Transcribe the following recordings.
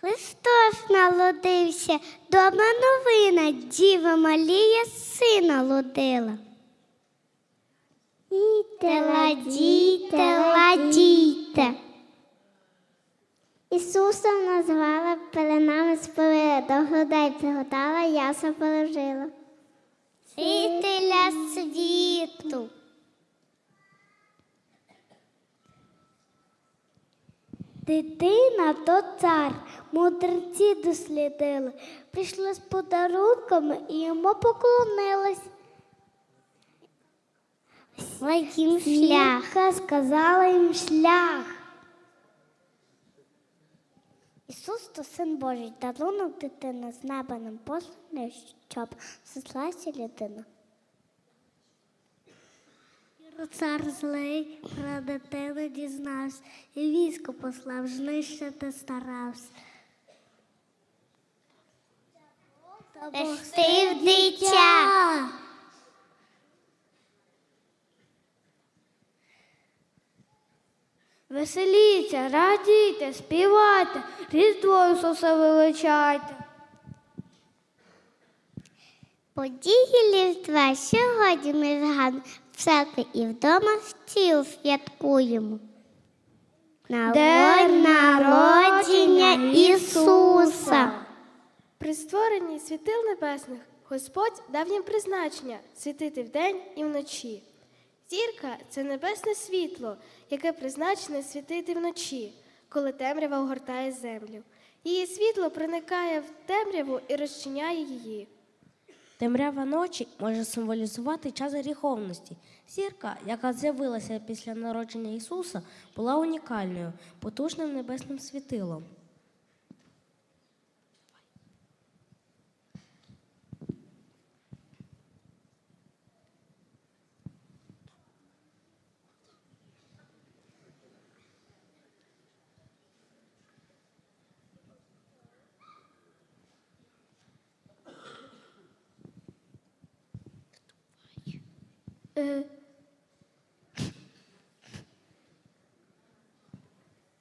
Христос народився, дома новина, Діва Марія сина родила. Дійте, ладійте, ладійте. Ісусом назвала пеленами споведа, до грудей приготала, яса положила. Світиля світу. Дитина то цар, мудреці дослідили, прийшли з подарунками і йому поклонились. Яким шлях? сказала їм шлях. Ісус то син Божий, дарунок дитина з неба нам посланий, щоб сослася людина. Цар злий про дитину дізнався, і військо послав, знищити старався. Та Пустив дитя. Веселіться, радійте, співайте, Різдво Ісуса величайте. Події Різдва сьогодні ми згадуємо в церкві і вдома стіл святкуємо. День народження Ісуса. При створенні світил небесних Господь дав їм призначення світити вдень і вночі. Зірка це небесне світло, яке призначене світити вночі, коли темрява огортає землю. Її світло проникає в темряву і розчиняє її. Темрява ночі може символізувати час гріховності. Зірка, яка з'явилася після народження Ісуса, була унікальною, потужним небесним світилом.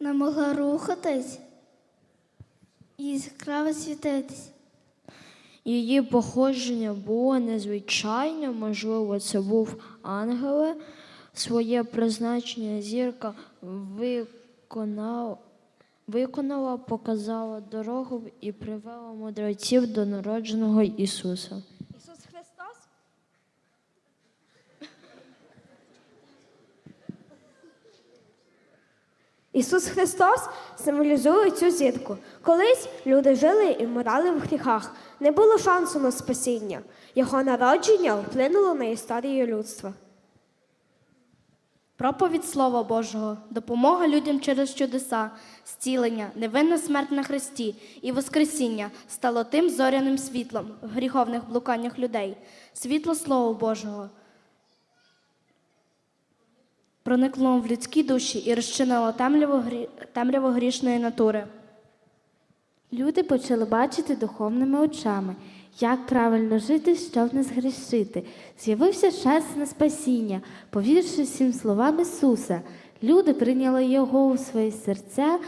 Не могла рухатись і яскраво світитись. Її походження було незвичайне, можливо, це був ангел. Своє призначення зірка виконала, виконала, показала дорогу і привела мудреців до народженого Ісуса. Ісус Христос? Ісус Христос символізує цю зірку. Колись люди жили і вмирали в гріхах. Не було шансу на спасіння. Його народження вплинуло на історію людства. Проповідь Слова Божого, допомога людям через чудеса, зцілення, невинна смерть на хресті і Воскресіння стало тим зоряним світлом в гріховних блуканнях людей. Світло Слова Божого проникло в людські душі і розчинило темряву, грішної натури. Люди почали бачити духовними очами, як правильно жити, щоб не згрішити. З'явився час на спасіння, повіривши всім словам Ісуса. Люди прийняли Його у свої серця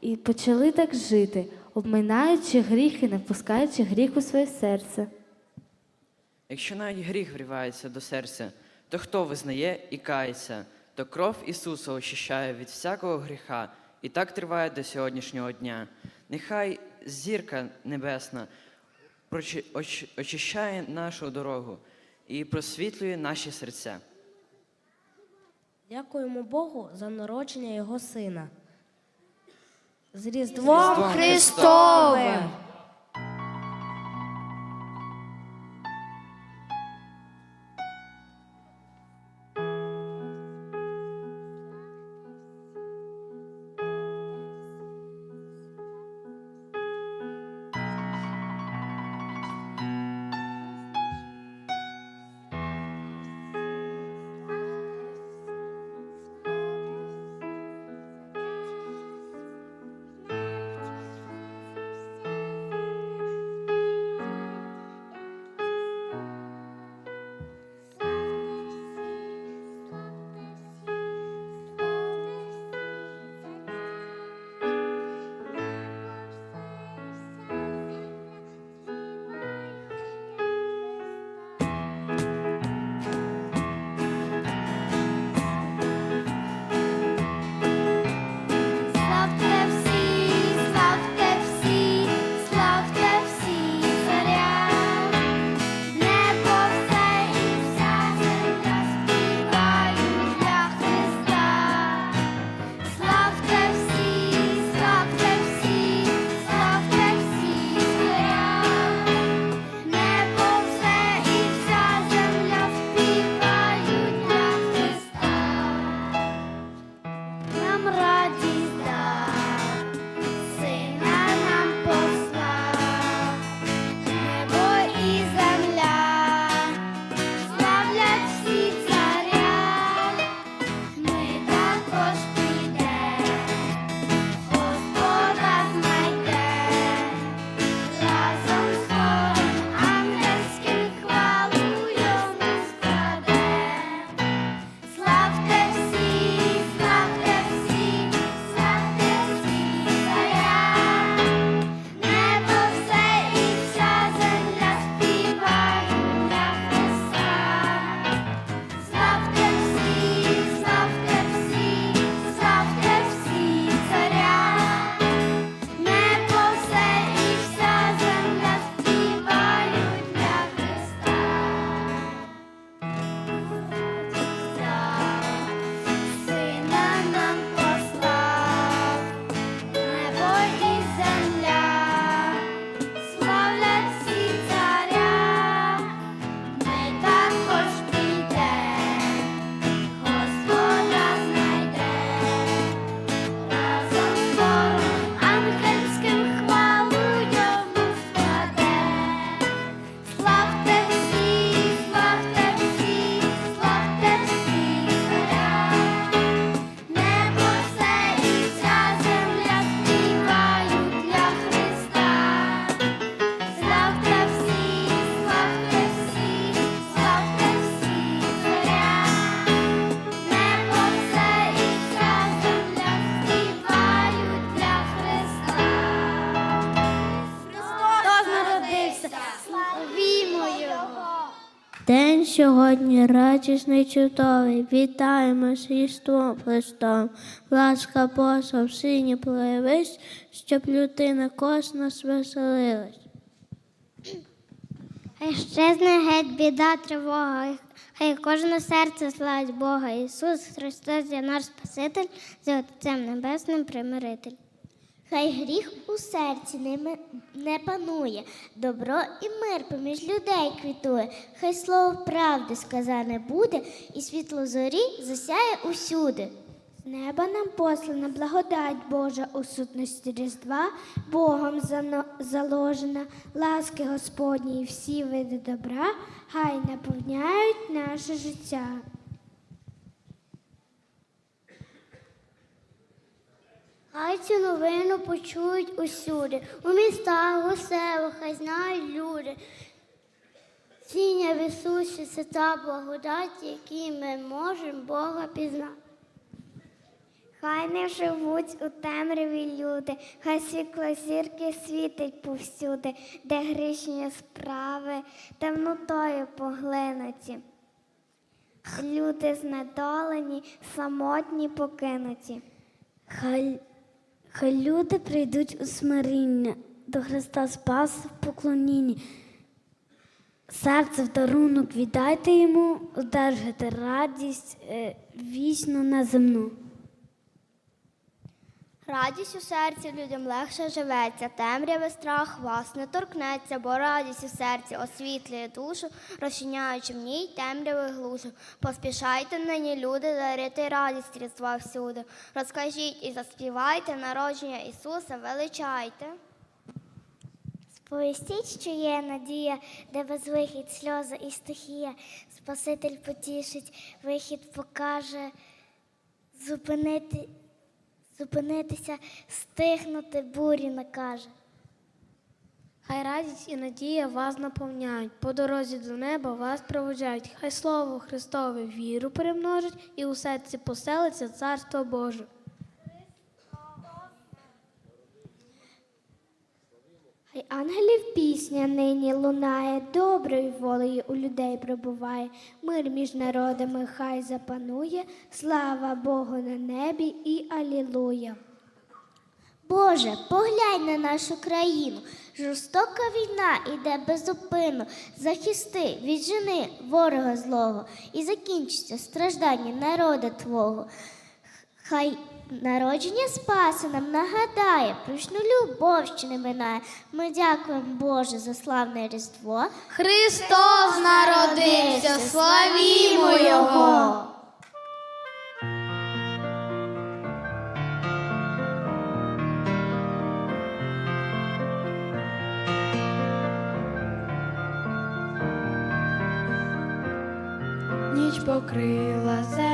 і почали так жити, обминаючи гріх і не впускаючи гріх у своє серце. Якщо навіть гріх вривається до серця, то хто визнає і кається, то кров Ісуса очищає від всякого гріха, і так триває до сьогоднішнього дня. Нехай зірка небесна очищає нашу дорогу і просвітлює наші серця. Дякуємо Богу за народження Його Сина. З Різдвом Христовим! Радісний чудовий, вітаємо з Різдвом Христом. Ласка Божа в сині проявись, щоб людина кожна веселилась. Хай щезне геть біда, тривога, хай кожне серце славить Бога. Ісус Христос є наш Спаситель, за Отцем Небесним примиритель. Хай гріх у серці не, панує, добро і мир поміж людей квітує, хай слово правди сказане буде, і світло зорі засяє усюди. З неба нам послана благодать Божа у сутності Різдва, Богом заложена, ласки Господні і всі види добра, хай наповняють наше життя. Хай цю новину почують усюди, у містах, у селах, хай знають люди. Сіння в Ісусі це та благодать, якій ми можемо Бога пізнати. Хай не живуть у темряві люди, хай світло зірки світить повсюди, де грішні справи темнотою поглинуті. Люди знедолені, самотні покинуті. Хай, хай люди прийдуть у смиріння, до Христа Спас в поклонінні. Серце в дарунок віддайте йому, одержите радість е, вічно неземну. Радість у серці людям легше живеться, темряви страх вас не торкнеться, бо радість у серці освітлює душу, розчиняючи в ній темряви глушу. Поспішайте нині, люди, дарити радість різдва всюди. Розкажіть і заспівайте народження Ісуса, величайте. Сповістіть, що є надія, де безвихід, сльози і стихія. Спаситель потішить, вихід покаже, зупинити, зупинитися, стихнути бурі накаже. Хай радість і надія вас наповняють, по дорозі до неба вас проводжають. Хай слово Христове віру перемножить і у серці поселиться Царство Боже. Хай ангелів пісня нині лунає, доброю волею у людей пробуває, мир між народами хай запанує, слава Богу на небі і алілуя. Боже, поглянь на нашу країну. Жорстока війна іде безупинно. Захисти, віджени ворога злого і закінчиться страждання народа Твого. Хай народження Спаса нам нагадає, прочну любов, що не минає. Ми дякуємо Боже за славне Різдво. Христос народився, славімо Його! Ніч покрила землю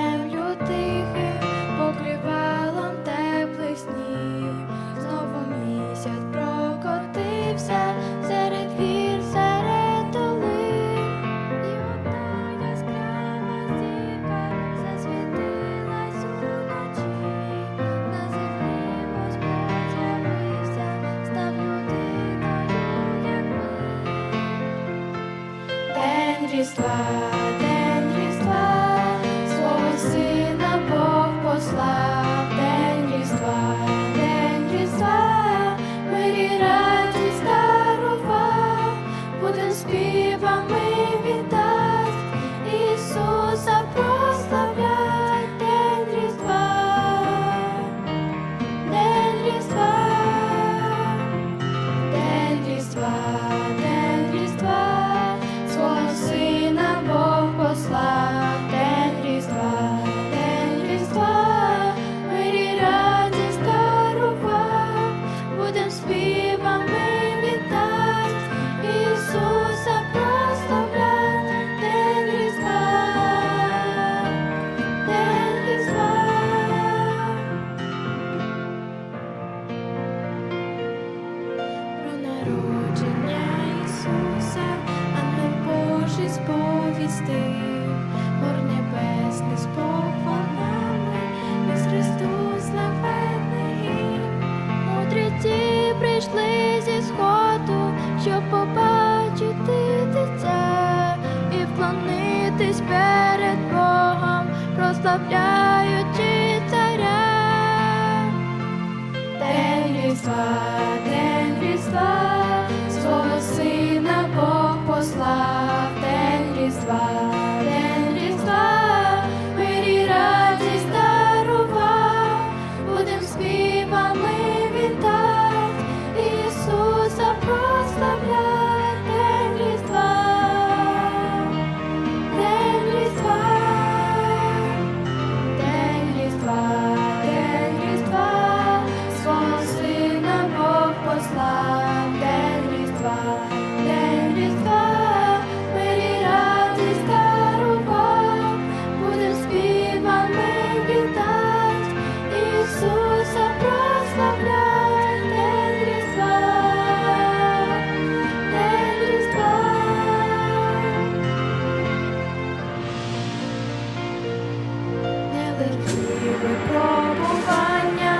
Тяжкі випробування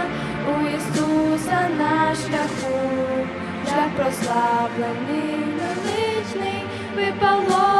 у Ісуса на шляху, жах прославлений, величний випало.